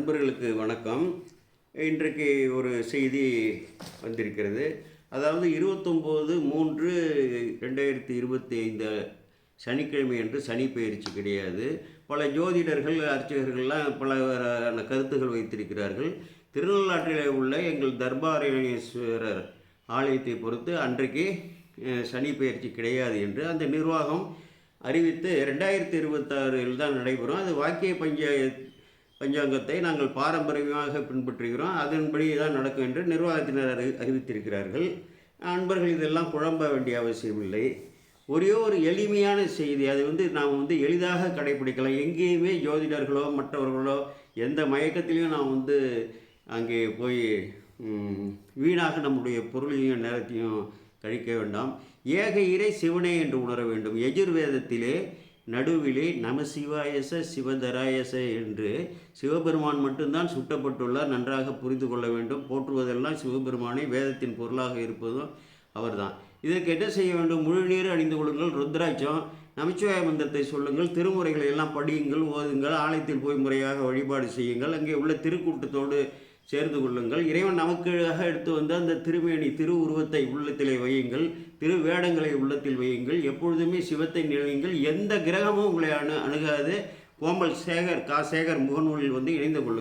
அன்பர்களுக்கு வணக்கம். இன்றைக்கு ஒரு செய்தி வந்திருக்கிறது. அதாவது இருபத்தொம்போது மூன்று ரெண்டாயிரத்தி இருபத்தி ஐந்து சனிக்கிழமை என்று சனி பயிற்சி கிடையாது. பல ஜோதிடர்கள் அர்ச்சகர்கள்லாம் பலவரான கருத்துகள் வைத்திருக்கிறார்கள். திருநள்ளாற்றில் உள்ள எங்கள் தர்பாரணேஸ்வரர் ஆலயத்தை பொறுத்து அன்றைக்கு சனி பயிற்சி கிடையாது என்று அந்த நிர்வாகம் அறிவித்து ரெண்டாயிரத்தி இருபத்தாறில் தான் நடைபெறும். அது வாக்கிய பஞ்சாயத் பஞ்சாங்கத்தை நாங்கள் பாரம்பரியமாக பின்பற்றுகிறோம். அதன்படி தான் நடக்கும் என்று நிர்வாகத்தினர் அறி அறிவித்திருக்கிறார்கள். அன்பர்கள் இதெல்லாம் குழம்ப வேண்டிய அவசியமில்லை. ஒரே ஒரு எளிமையான செய்தி அது வந்து நாம் வந்து எளிதாக கடைபிடிக்கலாம் எங்கேயுமே ஜோதிடர்களோ மற்றவர்களோ எந்த மயக்கத்திலையும் நாம் வந்து அங்கே போய் வீணாக நம்முடைய பொருளையும் நேரத்தையும் கழிக்க வேண்டாம். ஏக இறை சிவனே என்று உணர வேண்டும். எஜுர்வேதத்திலே நடுவிலே நம சிவாயச சிவதராயச என்று சிவபெருமான் மட்டும்தான் சுட்டப்பட்டுள்ளார். நன்றாக புரிந்து கொள்ள வேண்டும். போற்றுவதெல்லாம் சிவபெருமானை வேதத்தின் பொருளாக இருப்பதும் அவர்தான். இதற்கு என்ன செய்ய வேண்டும்? முழு நீர் அணிந்து கொள்ளுங்கள். ருத்ராட்சம் நமச்சிவாய மந்திரத்தை சொல்லுங்கள். திருமுறைகளை எல்லாம் படியுங்கள் ஓதுங்கள். ஆலயத்தில் போய் முறையாக வழிபாடு செய்யுங்கள். அங்கே உள்ள திருக்கூட்டத்தோடு சேர்ந்து கொள்ளுங்கள். இறைவன் நமக்காக எடுத்து வந்த அந்த திருமேனி திரு உருவத்தை உள்ளத்திலே வையுங்கள். திரு வேடங்களை உள்ளத்தில் வையுங்கள். எப்பொழுதுமே சிவத்தை நிலையுங்கள் எந்த கிரகமும் உங்களை அணு அணுகாது. கோமல் சேகர் கா சேகர் முகநூலில் வந்து இணைந்து கொள்ளுங்கள்.